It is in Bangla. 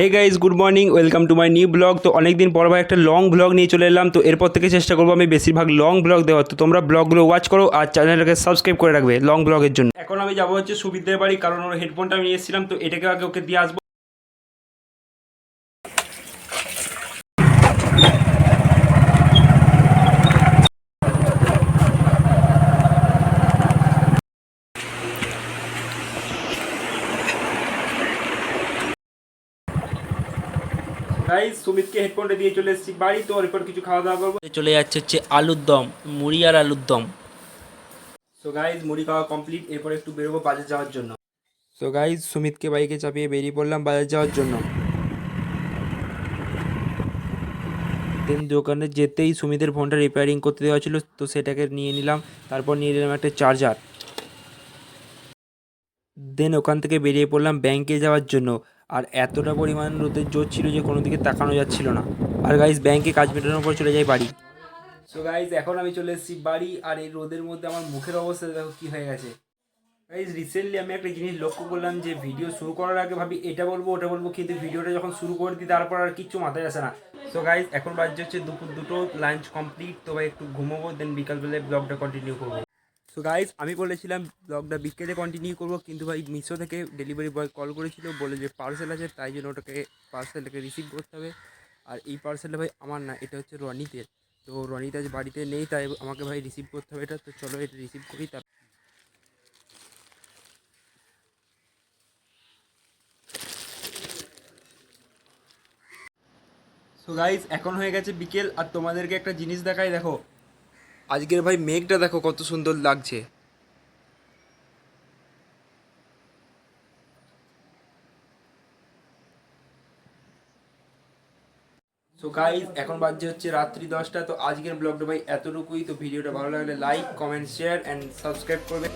Hey guys good morning welcome to my new blog তো অনেকদিন পর ভাই একটা লং ব্লগ নিয়ে চলে এলাম। তো এরপর থেকে চেষ্টা করব আমি বেশিরভাগ লং ব্লগ দেওয়ার। তো তোমরা ব্লগগুলো ওয়াচ করো আর চ্যানেলটাকে সাবস্ক্রাইব করে রাখবে লং ব্লগের জন্য। এখন আমি যাব হচ্ছে সুবিধের বাড়ি, কারণ ওর হেডফোনটা আমি এসেছিলাম। তো এটাকে আগে ওকে দিয়ে আসব। গাইজ সুমিতকে হেডফোনটা দিয়ে চলে এসেছি বাড়ি তো এরপর কিছু খাওয়া দাওয়া করব। চলে যাচ্ছে হচ্ছে আলুর দম মুড়ি আর আলুর দম। সো গাইজ মুড়ি খাওয়া কমপ্লিট এরপর একটু বেরোবো বাজার যাওয়ার জন্য। সো গাইজ সুমিতকে বাইকে চাপিয়ে বেরিয়ে পড়লাম বাজার যাওয়ার জন্য। দেন দোকানে যেতেই সুমিতের ফোনটা রিপেয়ারিং করতে দেওয়া ছিল তো সেটাকে নিয়ে নিলাম তারপর নিয়ে নিলাম একটা চার্জার দেন ওখান থেকে বেরিয়ে পড়লাম ব্যাংকে যাওয়ার জন্য। আর এতটা পরিমাণ রোদের জোর ছিল যে কোনো দিকে তাকানো যাচ্ছিল না। আর গাইজ ব্যাংকে কাজ মেটানোর পর চলে যাই বাড়ি। সো গাইজ এখন আমি চলে এসেছি বাড়ি, আর এই রোদের মধ্যে আমার মুখের অবস্থা দেখো কী হয়ে গেছে। গাইজ রিসেন্টলি আমি একটা জিনিস লক্ষ্য করলাম যে ভিডিও শুরু করার আগে ভাবি, এটা বলব, ওটা বলব, কিন্তু ভিডিওটা যখন শুরু করে দিই, তারপর আর কিচ্ছু মাথায় আসে না। সো গাইজ এখন বাজছে হচ্ছে দুপুর দুটো লাঞ্চ কমপ্লিট তো ভাই একটু ঘুমোবো দেন বিকালবেলায় ব্লগটা কন্টিনিউ করব। সো গাইজ আমি বলেছিলাম ব্লগটা বিকেলে কন্টিনিউ করব, কিন্তু ভাই মিশো থেকে ডেলিভারি বয় কল করেছিল, বলে যে পার্সেল আছে, তাই জন্য ওটাকে পার্সেলটাকে রিসিভ করতে হবে। আর এই পার্সেলটা ভাই আমার না, এটা হচ্ছে রনিতের। তো রনিত আজ বাড়িতে নেই, তাই আমাকে ভাই রিসিভ করতে হবে এটা। তো চলো এটা রিসিভ করি, তার সো গাইজ এখন হয়ে গেছে বিকেল, আর তোমাদেরকে একটা জিনিস দেখাই, দেখো। আজকের ভাই মেঘটা দেখো কত সুন্দর লাগছে। সো গাইজ এখন বাজে হচ্ছে রাত্রি দশটা, তো আজকের ব্লগটা ভাই এতটুকুই। তো ভিডিওটা ভালো লাগলে like comment share and subscribe করবে।